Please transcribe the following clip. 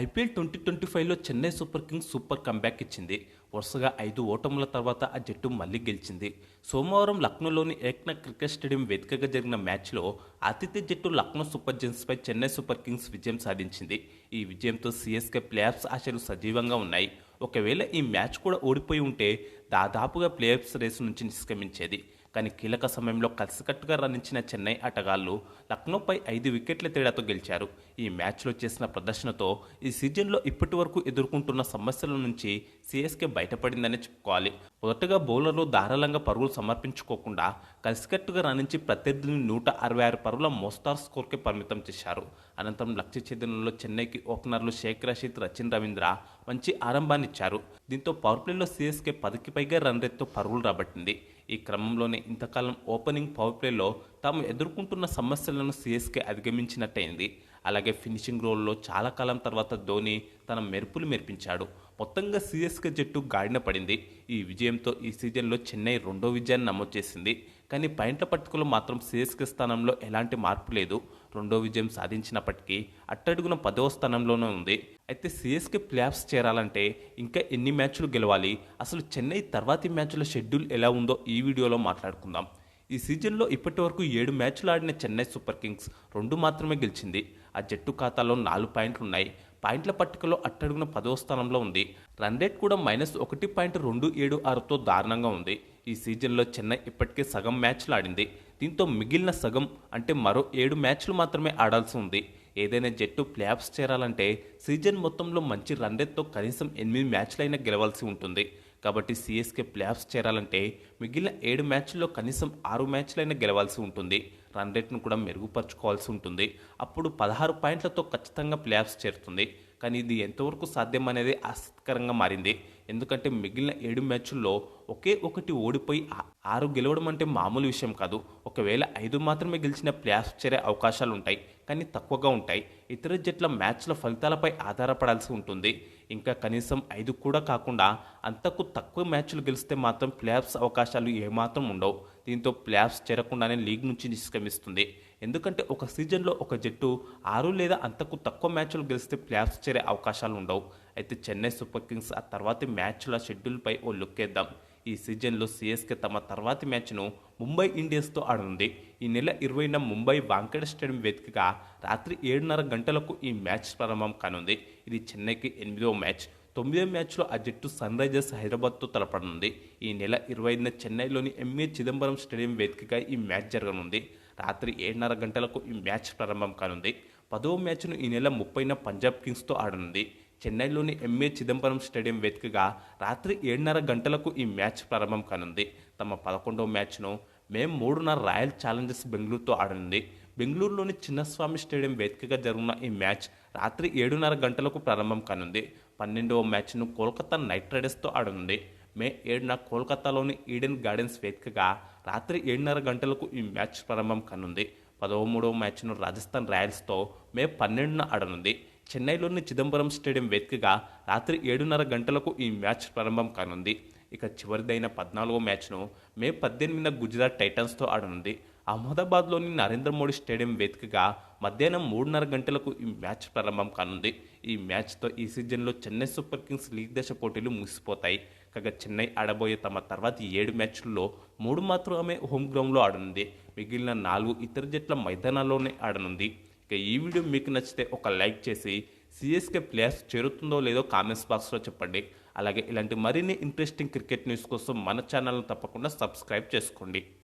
IPL twenty twenty ఫైవ్లో Chennai Super Kings super comeback ఇచ్చింది. వరుసగా ఐదు ఓటముల తర్వాత ఆ జట్టు మళ్ళీ గెలిచింది. సోమవారం లక్నోలోని ఏక్నా క్రికెట్ స్టేడియం వేదికగా జరిగిన మ్యాచ్లో ఆతిథ్య జట్టు లక్నో సూపర్ జెంట్స్పై చెన్నై సూపర్ కింగ్స్ విజయం సాధించింది. ఈ విజయంతో సిఎస్కే ప్లేఆఫ్స్ ఆశలు సజీవంగా ఉన్నాయి. ఒకవేళ ఈ మ్యాచ్ కూడా ఓడిపోయి ఉంటే దాదాపుగా ప్లేఆఫ్స్ రేసు నుంచి నిష్క్రమించేది. కానీ కీలక సమయంలో కలిసికట్టుగా రాణించిన చెన్నై ఆటగాళ్ళు లక్నోపై ఐదు వికెట్ల తేడాతో గెలిచారు. ఈ మ్యాచ్లో చేసిన ప్రదర్శనతో ఈ సీజన్లో ఇప్పటి వరకు ఎదుర్కొంటున్న సమస్యల నుంచి సిఎస్కే బయటపడిందని చెప్పుకోవాలి. మొదటగా బౌలర్లు ధారాళంగా పరుగులు సమర్పించుకోకుండా కలిసికట్టుగా రాణించి ప్రత్యర్థిని నూట అరవై ఆరు పరుగుల మోస్తార్ స్కోర్కే పరిమితం చేశారు. అనంతరం లక్ష్య ఛేదనలో చెన్నైకి ఓపెనర్లు షేక్ రషీద్ రచిన్ రవీంద్ర మంచి ఆరంభాన్నిచ్చారు దీంతో పవర్ ప్లేలో సిఎస్కే పదికి పైగా రన్ రేట్తో పరుగులు రాబట్టింది. ఈ క్రమంలోనే ఇంతకాలం ఓపెనింగ్ పవర్ ప్లేలో తాము ఎదుర్కొంటున్న సమస్యలను సిఎస్కే అధిగమించినట్టయింది. అలాగే ఫినిషింగ్ రోల్లో చాలా కాలం తర్వాత ధోని తన మెరుపులు మెరిపించాడు. మొత్తంగా సిఎస్కే జట్టు గాడిన పడింది. ఈ విజయంతో ఈ సీజన్లో చెన్నై రెండో విజయాన్ని నమోదు చేసింది. కానీ పాయింట్ల పట్టుకలో మాత్రం సిఎస్కే స్థానంలో ఎలాంటి మార్పు లేదు. రెండో విజయం సాధించినప్పటికీ అట్టడుగున పదవ స్థానంలోనే ఉంది. అయితే సిఎస్కే ప్లేఆఫ్స్ చేరాలంటే ఇంకా ఎన్ని మ్యాచ్లు గెలవాలి? అసలు చెన్నై తర్వాతి మ్యాచ్ల షెడ్యూల్ ఎలా ఉందో ఈ వీడియోలో మాట్లాడుకుందాం. ఈ సీజన్లో ఇప్పటి వరకు ఏడు మ్యాచ్లు ఆడిన చెన్నై సూపర్ కింగ్స్ రెండు మాత్రమే గెలిచింది. ఆ జట్టు ఖాతాలో నాలుగు పాయింట్లు ఉన్నాయి పాయింట్ల పట్టికలో అట్టడుగున పదవ స్థానంలో ఉంది. రన్ రేట్ కూడా మైనస్ ఒకటి పాయింట్ రెండు ఏడు ఆరుతో దారుణంగా ఉంది. ఈ సీజన్లో చెన్నై ఇప్పటికే సగం మ్యాచ్లు ఆడింది. దీంతో మిగిలిన సగం అంటే మరో ఏడు మ్యాచ్లు మాత్రమే ఆడాల్సి ఉంది. ఏదైనా జట్టు ప్లేఆఫ్స్ చేరాలంటే సీజన్ మొత్తంలో మంచి రన్ రేట్తో కనీసం ఎనిమిది మ్యాచ్లైనా గెలవాల్సి ఉంటుంది. కాబట్టి సిఎస్కే ప్లేఆఫ్స్ చేరాలంటే మిగిలిన ఏడు మ్యాచ్ల్లో కనీసం ఆరు మ్యాచ్లైనా గెలవాల్సి ఉంటుంది. రన్ రేట్ను కూడా మెరుగుపరచుకోవాల్సి ఉంటుంది. అప్పుడు పదహారు పాయింట్లతో ఖచ్చితంగా ప్లేఆఫ్స్ చేరుతుంది. కానీ ఇది ఎంతవరకు సాధ్యం అనేది ఆసక్తికరంగా మారింది. ఎందుకంటే మిగిలిన ఏడు మ్యాచ్ల్లో ఒకే ఒకటి ఓడిపోయి ఆరు గెలవడం అంటే మామూలు విషయం కాదు. ఒకవేళ ఐదు మాత్రమే గెలిచిన ప్లేయర్స్ చేరే అవకాశాలు ఉంటాయి. కానీ తక్కువగా ఉంటాయి. ఇతర జట్ల మ్యాచ్ల ఫలితాలపై ఆధారపడాల్సి ఉంటుంది. ఇంకా కనీసం ఐదు కూడా కాకుండా అంతకు తక్కువ మ్యాచ్లు గెలిస్తే మాత్రం ప్లేఆఫ్స్ అవకాశాలు ఏమాత్రం ఉండవు. దీంతో ప్లేఆఫ్స్ చేరకుండానే లీగ్ నుంచి నిష్క్రమిస్తుంది. ఎందుకంటే ఒక సీజన్లో ఒక జట్టు ఆరు లేదా అంతకు తక్కువ మ్యాచ్లు గెలిస్తే ప్లేఆఫ్స్ చేరే అవకాశాలు ఉండవు. అయితే చెన్నై సూపర్ కింగ్స్ ఆ తర్వాతి మ్యాచ్ల షెడ్యూల్పై ఓ లుక్ వేద్దాం. ఈ సీజన్లో సిఎస్కే తమ తర్వాతి మ్యాచ్ను ముంబై ఇండియన్స్తో ఆడనుంది ఈ నెల ఇరవైన ముంబై వాంకడ స్టేడియం వేదికగా రాత్రి ఏడున్నర గంటలకు ఈ మ్యాచ్ ప్రారంభం కానుంది. ఇది చెన్నైకి ఎనిమిదవ మ్యాచ్. తొమ్మిదో మ్యాచ్లో ఆ జట్టు సన్ రైజర్స్ హైదరాబాద్తో తలపడనుంది. ఈ నెల ఇరవై ఐదున చెన్నైలోని ఎంఏ చిదంబరం స్టేడియం వేదికగా ఈ మ్యాచ్ జరగనుంది. రాత్రి ఏడున్నర గంటలకు ఈ మ్యాచ్ ప్రారంభం కానుంది. పదవ మ్యాచ్ను ఈ నెల ముప్పైన పంజాబ్ కింగ్స్తో ఆడనుంది. చెన్నైలోని ఎంఏ చిదంబరం స్టేడియం వేదికగా రాత్రి ఏడున్నర గంటలకు ఈ మ్యాచ్ ప్రారంభం కానుంది. తమ పదకొండవ మ్యాచ్ను మే మూడున్నర రాయల్ ఛాలెంజర్స్ బెంగళూరుతో ఆడనుంది. బెంగళూరులోని చిన్నస్వామి స్టేడియం వేదికగా జరుగున్న ఈ మ్యాచ్ రాత్రి ఏడున్నర గంటలకు ప్రారంభం కానుంది. పన్నెండవ మ్యాచ్ను కోల్కతా నైట్ రైడర్స్తో ఆడనుంది. మే ఏడున కోల్కతాలోని ఈడెన్ గార్డెన్స్ వేదికగా రాత్రి ఏడున్నర గంటలకు ఈ మ్యాచ్ ప్రారంభం కానుంది. పదవ మూడవ మ్యాచ్ను రాజస్థాన్ రాయల్స్తో మే పన్నెండున ఆడనుంది. చెన్నైలోని చిదంబరం స్టేడియం వేదికగా రాత్రి ఏడున్నర గంటలకు ఈ మ్యాచ్ ప్రారంభం కానుంది. ఇక చివరిదైన పద్నాలుగో మ్యాచ్ను మే పద్దెనిమిదిన గుజరాత్ టైటన్స్తో ఆడనుంది. అహ్మదాబాద్లోని నరేంద్ర మోడీ స్టేడియం వేదికగా మధ్యాహ్నం మూడున్నర గంటలకు ఈ మ్యాచ్ ప్రారంభం కానుంది. ఈ మ్యాచ్తో ఈ సీజన్లో చెన్నై సూపర్ కింగ్స్ లీగ్ దశ పోటీలు ముగిసిపోతాయి. కాగా చెన్నై ఆడబోయే తమ తర్వాతి ఏడు మ్యాచ్ల్లో మూడు మాత్రమే హోమ్ గ్రౌండ్లో ఆడనుంది. మిగిలిన నాలుగు ఇతర జట్ల మైదానాల్లోనే ఆడనుంది. ఇక ఈ వీడియో మీకు నచ్చితే ఒక లైక్ చేసి సిఎస్కే ప్లేయర్స్ చేరుతుందో లేదో కామెంట్స్ బాక్స్లో చెప్పండి. అలాగే ఇలాంటి మరిన్ని ఇంట్రెస్టింగ్ క్రికెట్ న్యూస్ కోసం మన ఛానల్ను తప్పకుండా సబ్స్క్రైబ్ చేసుకోండి.